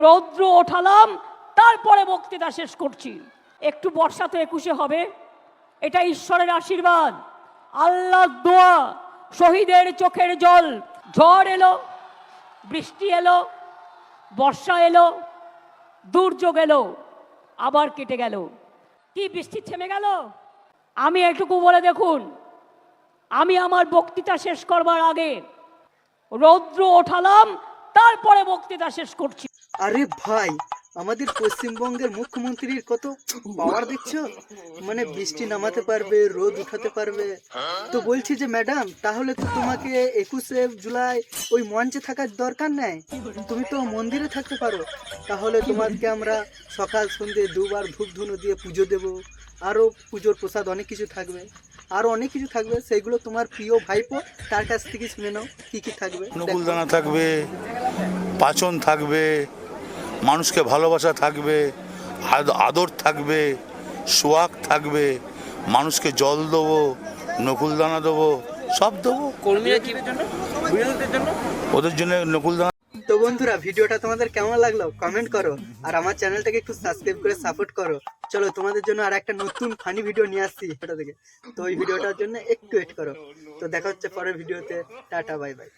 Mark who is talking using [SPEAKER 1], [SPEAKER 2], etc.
[SPEAKER 1] রৌদ্র ওঠালাম, তারপরে বক্তৃতা শেষ করছি। একটু বর্ষা তো একুশে হবে, এটা ঈশ্বরের আশীর্বাদ। আল্লাহ দোয়া, শহীদের চোখের জল, ঝড় এলো, বৃষ্টি এলো, বর্ষা এলো, দুর্যোগ এলো, আবার কেটে গেল। কি বৃষ্টি থেমে গেল? আমি একটুকু বলে দেখুন, আমি আমার বক্তৃতা শেষ করবার আগে রৌদ্র ওঠালাম তারপরে বক্তৃতা শেষ করছি।
[SPEAKER 2] আরে ভাই আমাদের পশ্চিমবঙ্গের মুখ্যমন্ত্রীর কত পাওয়ার দেখছ মানে বৃষ্টি নামাতে পারবে, রোদ উঠাতে পারবে। তো বলছি যে, ম্যাডাম, তাহলে তো তোমাকে একুশে জুলাই ওই মঞ্চে থাকার দরকার নেই? তুমি তো মন্দিরে থাকতে পারো। তাহলে তোমাকে আমরা সকাল সন্ধে দুবার ধূপ ধুনো দিয়ে পুজো দেব। আরও পুজোর প্রসাদ অনেক কিছু থাকবে। আরও অনেক কিছু থাকবে। সেগুলো তোমার প্রিয় ভাইপো, তার কাছ থেকে শুনে নাও, কি কি থাকবে? দেখো।
[SPEAKER 3] অনুকূলদানা থাকবে, পাচন থাকবে মানুষকে ভালোবাসা থাকবে আদর থাকবে সোয়াগ থাকবে মানুষকে জল দেবো নকুলদানা দেবো সব দেবো।
[SPEAKER 4] কর্মীরা কি জন্য? জন্য?
[SPEAKER 3] ওদের জন্য নকুলদানা।
[SPEAKER 2] তো বন্ধুরা ভিডিওটা তোমাদের কেমন লাগল? কমেন্ট করো। আর আমার চ্যানেলটাকে একটু সাবস্ক্রাইব করে সাপোর্ট করো। চলো তোমাদের জন্য আর একটা নতুন ফানি ভিডিও নিয়ে আসছি এটা থেকে। তো ওই ভিডিওটার জন্য একটু ওয়েট করো। তো দেখা হচ্ছে পরের ভিডিওতে টাটা বাই বাই